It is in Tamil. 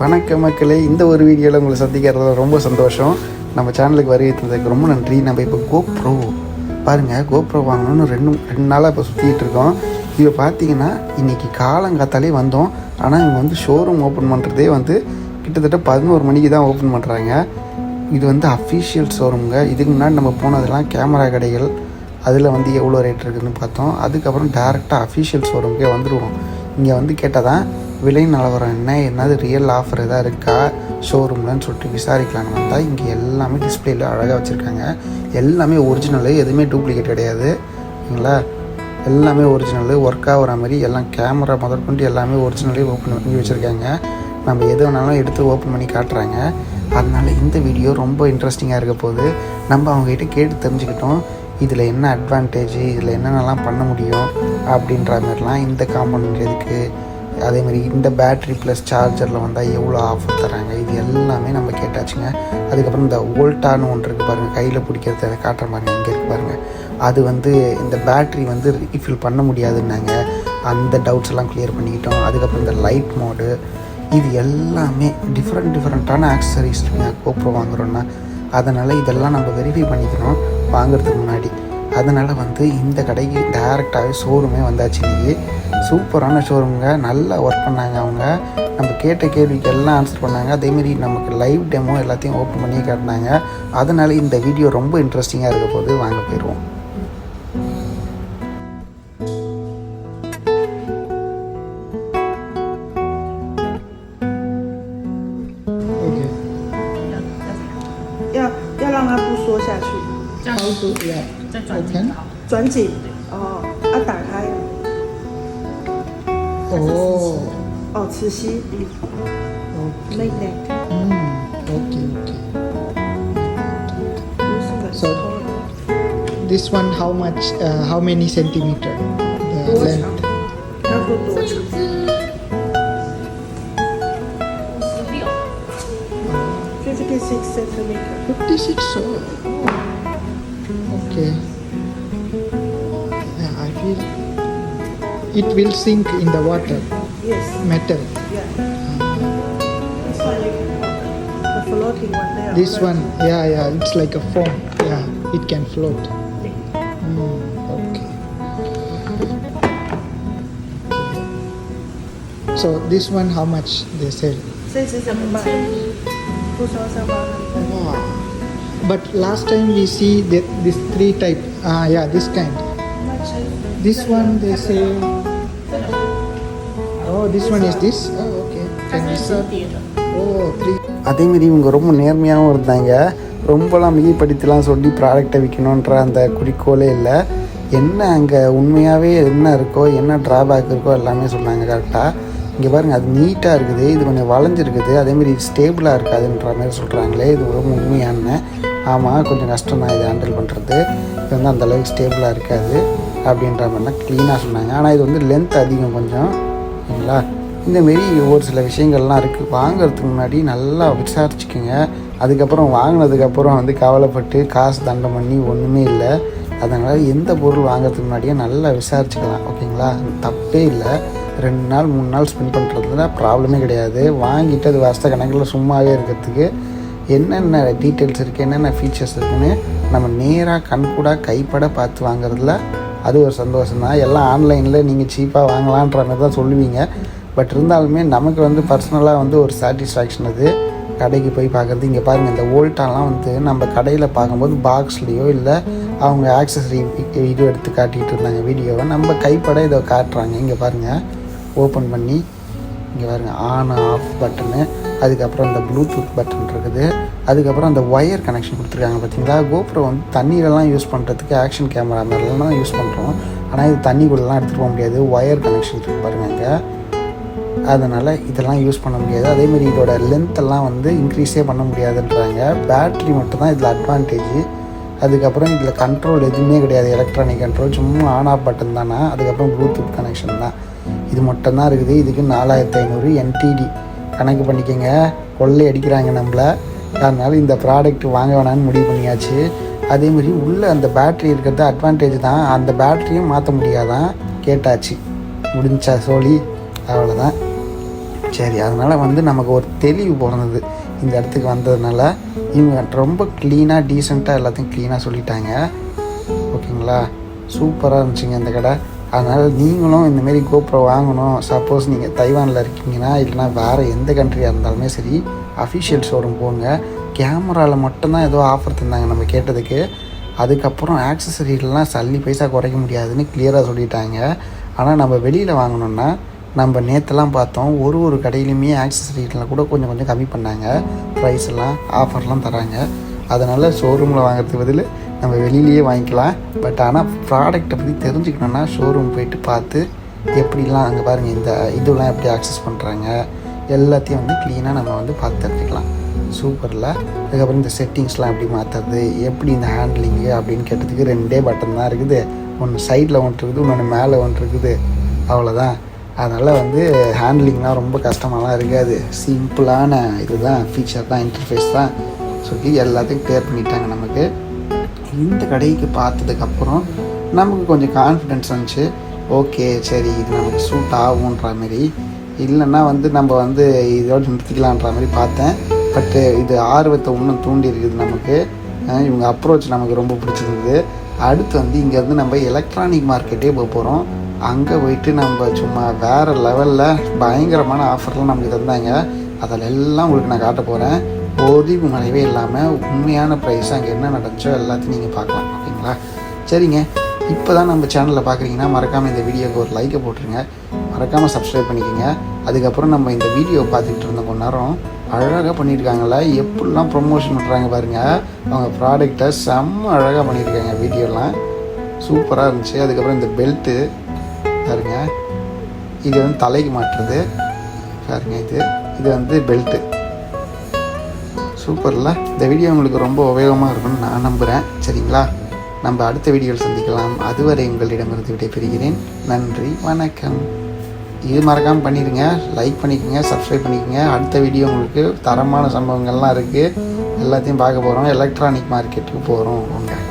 வணக்க மக்களே இந்த ஒரு வீடியோவில் உங்களை சந்திக்கிறதுல ரொம்ப சந்தோஷம். நம்ம சேனலுக்கு வருகை தந்ததுக்கு ரொம்ப நன்றி. நம்ம இப்போ கோப்ரோ பாருங்கள் கோப்ரோ வாங்கணும்னு ரெண்டு ரெண்டு நாளாக இப்போ சுற்றிட்டு இருக்கோம். இப்போ பார்த்தீங்கன்னா இன்றைக்கி காலங்காத்தாலே வந்தோம். ஆனால் இவங்க வந்து ஷோரூம் ஓப்பன் பண்ணுறதே வந்து கிட்டத்தட்ட பதினோரு மணிக்கு தான் ஓப்பன் பண்ணுறாங்க இது வந்து அஃபிஷியல் ஷோரூமுங்க இதுக்கு முன்னாடி நம்ம போனதெல்லாம் கேமரா கடைகள். அதில் வந்து எவ்வளோ ரேட் இருக்குதுன்னு பார்த்தோம். அதுக்கப்புறம் டேரெக்டாக அஃபிஷியல் ஷோரூம்க்கே வந்துடுவோம் இங்கே வந்து கேட்டால் தான் விலை நிலவரம் என்ன? என்னது ரியல் ஆஃபர் எதாவது இருக்கா? ஷோரூம்லன்னு சொல்லிட்டு விசாரிக்கலான்னு வந்தால் இங்கே எல்லாமே டிஸ்பிளேல அழகாக வச்சுருக்காங்க. எல்லாமே ஒரிஜினலு எதுவுமே டூப்ளிகேட் கிடையாது. சரிங்களா? எல்லாமே ஒரிஜினலு ஒர்க் ஆகிற மாதிரி எல்லாம் கேமரா முதற்கொண்டு எல்லாமே ஒரிஜினலே ஓப்பன் பண்ணி வச்சுருக்காங்க. நம்ம எது வேணாலும் எடுத்து ஓப்பன் பண்ணி காட்டுறாங்க. அதனால் இந்த வீடியோ ரொம்ப இன்ட்ரெஸ்டிங்காக இருக்க போது நம்ம அவங்ககிட்ட கேட்டு தெரிஞ்சுக்கிட்டோம். இதில் என்ன அட்வான்டேஜ் இதில் என்னென்னலாம் பண்ண முடியும் அப்படின்ற மாதிரிலாம் இந்த காம்பவுண்ட் எதுக்கு அதே மாதிரி இந்த பேட்ரி ப்ளஸ் சார்ஜரில் வந்தால் எவ்வளோ ஆஃபர் தராங்க இது எல்லாமே நம்ம கேட்டாச்சுங்க. அதுக்கப்புறம் இந்த ஓல்டான்னு ஒன்று இருக்குது பாருங்கள் கையில் பிடிக்கிறத காட்டுற மாதிரி இங்கே இருக்குது பாருங்கள் அது வந்து இந்த பேட்ரி வந்து ரீஃபில் பண்ண முடியாதுன்னாங்க. அந்த டவுட்ஸ் எல்லாம் கிளியர் பண்ணிக்கிட்டோம். அதுக்கப்புறம் இந்த லைட் மோடு இது எல்லாமே டிஃப்ரெண்ட் டிஃப்ரெண்ட்டான ஆக்சசரிஸ் இருக்குங்க கோப்ரோ வாங்குறோன்னா அதனால் இதெல்லாம் நம்ம வெரிஃபை பண்ணிக்கணும் வாங்குறதுக்கு முன்னாடி. அதனால் வந்து இந்த கடைக்கு டேரெக்டாகவே ஷோரூமே வந்தாச்சு இன்னைக்கு. சூப்பரான ஷோரூமுங்க நல்லா ஒர்க் பண்ணாங்க அவங்க நம்ம கேட்ட கேள்விக்கு எல்லாம் ஆன்சர் பண்ணாங்க அதேமாரி நமக்கு லைவ் டெமோ எல்லாத்தையும் ஓப்பன் பண்ணி காட்டினாங்க அதனால் இந்த வீடியோ ரொம்ப இன்ட்ரெஸ்டிங்காக இருக்க போது வாங்க போயிடுவோம் okay 要要让它不缩下去，这样 How to yeah 再转 Okay 紧搞。转紧哦，要打开 哦哦，磁吸，嗯 OK ，magnet， 嗯 OK OK 就是 So- This one how much uh, how many centimeter the 多 length 长？它说多长？十六， fifty six centimeter。 56 oh. Okay yeah I feel it will sink in the water. Yes. Metal. Yeah. This one, yeah, yeah, it's like a foam. Yeah, it can float. Mm, okay. So this one, how much they sell? This but last time we see that this three type ah yeah this kind this one they say Oh, this one is this? Oh, okay. Oh, அதேமாரி இவங்க ரொம்ப நேர்மையாகவும் இருந்தாங்க. ரொம்பலாம் மிகைப்படுத்திலாம் சொல்லி ப்ராடக்டை விற்கணுன்ற அந்த குறிக்கோளே இல்லை. என்ன அங்கே உண்மையாகவே என்ன இருக்கோ என்ன ட்ராபேக் இருக்கோ எல்லாமே சொன்னாங்க கரெக்டாக இங்கே பாருங்கள் அது நீட்டாக இருக்குது இது கொஞ்சம் வளைஞ்சிருக்குது அதேமாரி ஸ்டேபிளாக இருக்காதுன்ற மாதிரி சொல்கிறாங்களே இது ரொம்ப உண்மையான ஆமாம் கொஞ்சம் கஷ்டம் தான் இதை ஹேண்டில் பண்ணுறது இது வந்து அந்தளவுக்கு ஸ்டேபிளாக இருக்காது அப்படின்ற மாதிரிலாம் க்ளீனாக சொன்னாங்க. ஆனால் இது வந்து லென்த் அதிகம் கொஞ்சம். சரிங்களா இந்தமாரி ஒரு சில விஷயங்கள்லாம் இருக்குது வாங்குறதுக்கு முன்னாடி நல்லா விசாரிச்சுக்கோங்க. அதுக்கப்புறம் வாங்கினதுக்கப்புறம் வந்து கவலைப்பட்டு காசு தண்டம் பண்ணி ஒன்றுமே இல்லை. அதனால் எந்த பொருள் வாங்குறதுக்கு முன்னாடியே நல்லா விசாரிச்சுக்கலாம். ஓகேங்களா? தப்பே இல்லை. ரெண்டு நாள் மூணு நாள் ஸ்பெண்ட் பண்ணுறதுல ப்ராப்ளமே கிடையாது. வாங்கிட்டு அது வருஷ கணக்கில் சும்மாவே இருக்கிறதுக்கு என்னென்ன டீட்டெயில்ஸ் இருக்குது என்னென்ன ஃபீச்சர்ஸ் இருக்குன்னு நம்ம நேராக கண்கூடாக கைப்பட பார்த்து வாங்குறதுல அது ஒரு சந்தோஷம் தான் எல்லாம் ஆன்லைனில் நீங்கள் சீப்பாக வாங்கலான்ற மாதிரி தான் சொல்லுவீங்க. பட் இருந்தாலுமே நமக்கு வந்து பர்சனலாக வந்து ஒரு சாட்டிஸ்ஃபேக்ஷன் அது. கடைக்கு போய் பார்க்குறது. இங்கே பாருங்கள் இந்த ஓல்ட்டாலாம் வந்து நம்ம கடையில் பார்க்கும்போது பாக்ஸ்லேயோ இல்லை அவங்க ஆக்சசரி வீடியோ எடுத்து காட்டிகிட்டு இருந்தாங்க. வீடியோவை நம்ம கைப்பட இதை காட்டுறாங்க. இங்கே பாருங்கள் ஓப்பன் பண்ணி இங்கே பாருங்கள் ஆன் ஆஃப் பட்டனு அதுக்கப்புறம் இந்த ப்ளூடூத் பட்டன் இருக்குது. அதுக்கப்புறம் அந்த ஒயர் கனெக்ஷன் கொடுத்துருக்காங்க பார்த்தீங்களா கோப்ரோ வந்து தண்ணியிலலாம் யூஸ் பண்ணுறதுக்கு ஆக்ஷன் கேமரா மாதிரிலாம் தான் யூஸ் பண்ணுறோம் ஆனால் இது தண்ணிக்குள்ளலாம் எடுத்துகிட்டு போக முடியாது. ஒயர் கனெக்ஷன் இருக்குது பாருங்கள் இங்கே. அதனால் இதெல்லாம் யூஸ் பண்ண முடியாது. அதேமாதிரி இதோட லென்த்தெல்லாம் வந்து இன்க்ரீஸே பண்ண முடியாதுன்றாங்க. பேட்ரி மட்டும்தான் இதில் அட்வான்டேஜ் அதுக்கப்புறம் இதில் கண்ட்ரோல் எதுவுமே கிடையாது. எலக்ட்ரானிக் கண்ட்ரோல் சும்மா ஆன் ஆஃப் பட்டன் தானே? அதுக்கப்புறம் ப்ளூடூத் கனெக்ஷன் தான். இது மட்டும்தான் இருக்குது. இதுக்கு நாலாயிரத்தி ஐநூறு என்டிடி கணக்கு பண்ணிக்கோங்க. கொள்ளை அடிக்கிறாங்க நம்மளை. அதனால் இந்த ப்ராடக்ட் வாங்க வேணாம்னு முடிவு பண்ணியாச்சு. அதேமாதிரி உள்ளே அந்த பேட்ரி இருக்கிறது அட்வான்டேஜ் தான். அந்த பேட்டரியும் மாற்ற முடியாதான் கேட்டாச்சு. முடிஞ்சா சோழி. அவ்வளோதான் சரி அதனால் வந்து நமக்கு ஒரு தெளிவு பிறந்தது. இந்த இடத்துக்கு வந்ததுனால இவங்க ரொம்ப க்ளீனாக டீசெண்டாக எல்லாத்தையும் க்ளீனாக சொல்லிட்டாங்க. ஓகேங்களா? சூப்பராக இருந்துச்சுங்க இந்த கடை. அதனால் நீங்களும் இந்தமாரி கோப்ரோ வாங்கணும். சப்போஸ் நீங்கள் தைவானில் இருக்கீங்கன்னா இல்லைனா வேறு எந்த கண்ட்ரியாக இருந்தாலுமே சரி அஃபிஷியல் ஷோரூம் போங்க. கேமராவில் மட்டும்தான் ஏதோ ஆஃபர் தந்தாங்க நம்ம கேட்டதுக்கு. அதுக்கப்புறம் ஆக்சசரிலாம் சல்லி பைசா குறைக்க முடியாதுன்னு கிளியராக சொல்லிட்டாங்க. ஆனால் நம்ம வெளியில் வாங்கணுன்னா நம்ம நேற்றுலாம் பார்த்தோம் ஒரு ஒரு கடையிலையுமே ஆக்சசரிலாம் கூட கொஞ்சம் கொஞ்சம் கம்மி பண்ணாங்க. ப்ரைஸ் எல்லாம் ஆஃபர்லாம் தராங்க. அதனால் ஷோரூமில் வாங்குறதுக்கு பதில் நம்ம வெளியிலேயே வாங்கிக்கலாம். பட் ஆனால் ப்ராடக்ட்டை பற்றி தெரிஞ்சுக்கணுன்னா ஷோரூம் போயிட்டு பார்த்து எப்படிலாம் அங்கே பாருங்கள் இந்த இதெல்லாம் எப்படி ஆக்சஸ் பண்ணுறாங்க எல்லாத்தையும் வந்து க்ளீனாக நம்ம வந்து பார்த்து தெரிஞ்சுக்கலாம். சூப்பரில் அதுக்கப்புறம் இந்த செட்டிங்ஸ்லாம் எப்படி மாற்றுறது எப்படி இந்த ஹேண்ட்லிங்கு அப்படின்னு கேட்டதுக்கு ரெண்டே பட்டன் தான் இருக்குது. ஒன்று சைடில் ஒன்று இருக்குது இன்னொன்று மேலே ஒன்று இருக்குது. அவ்வளோதான் அதனால் வந்து ஹேண்ட்லிங்லாம் ரொம்ப கஷ்டமாலாம் இருக்காது சிம்பிளான இதுதான் ஃபீச்சர் தான் இன்டர்ஃபேஸ் தான். சொல்லி எல்லாத்தையும் கிளியர் பண்ணிட்டாங்க நமக்கு. இந்த கடைக்கு பார்த்ததுக்கப்புறம் நமக்கு கொஞ்சம் கான்ஃபிடென்ஸ் வந்துச்சு ஓகே சரி இது நமக்கு சூட் ஆகுன்ற மாதிரி. இல்லைன்னா வந்து நம்ம வந்து இதோட நிறுத்திக்கலான்ற மாதிரி பார்த்தேன். பட்டு இது ஆர்வத்தை இன்னும் தூண்டி இருக்குது நமக்கு. இவங்க அப்ரோச் நமக்கு ரொம்ப பிடிச்சிருந்தது. அடுத்து வந்து இங்கேருந்து நம்ம எலக்ட்ரானிக் மார்க்கெட்டே போக போகிறோம் அங்கே போயிட்டு நம்ம சும்மா வேறு லெவலில் பயங்கரமான ஆஃபர்லாம் நமக்கு தந்தாங்க. அதில் எல்லாம் உங்களுக்கு நான் காட்ட போகிறேன் ஒதிவு மறைவே இல்லாமல் உண்மையான ப்ரைஸ் அங்கே என்ன நடந்துச்சோ எல்லாத்தையும் நீங்கள் பார்க்கலாம். ஓகேங்களா? சரிங்க. இப்போ தான் நம்ம சேனலில் பார்க்குறீங்கன்னா மறக்காமல் இந்த வீடியோக்கு ஒரு லைக்கை போட்டுருங்க. மறக்காமல் சப்ஸ்கிரைப் பண்ணிக்கோங்க. அதுக்கப்புறம் நம்ம இந்த வீடியோ பார்த்துக்கிட்டு இருந்த கொஞ்ச நேரம் அழகாக பண்ணியிருக்காங்களா எப்படிலாம் ப்ரொமோஷன் பண்ணுறாங்க பாருங்கள் அவங்க ப்ராடக்டை செம்ம அழகாக பண்ணியிருக்காங்க வீடியோலாம். சூப்பராக இருந்துச்சு. அதுக்கப்புறம் இந்த பெல்ட்டு பாருங்க. இது வந்து தலைக்கு மாட்டுறது. பாருங்க இது. இது வந்து பெல்ட்டு சூப்பரில் இந்த வீடியோ உங்களுக்கு ரொம்ப உபயோகமாக இருக்கும்னு நான் நம்புகிறேன் சரிங்களா? நம்ம அடுத்த வீடியோவில் சந்திக்கலாம். அதுவரை உங்களிடமிருந்து விடைபெறுகிறேன். நன்றி வணக்கம். இது மறக்காமல் பண்ணிடுங்க லைக் பண்ணிக்கோங்க சப்ஸ்கிரைப் பண்ணிக்கோங்க. அடுத்த வீடியோ உங்களுக்கு தரமான சம்பவங்கள்லாம் இருக்குது எல்லாத்தையும் பார்க்க போகிறோம் எலக்ட்ரானிக் மார்க்கெட்டுக்கு போகிறோம் உங்கள்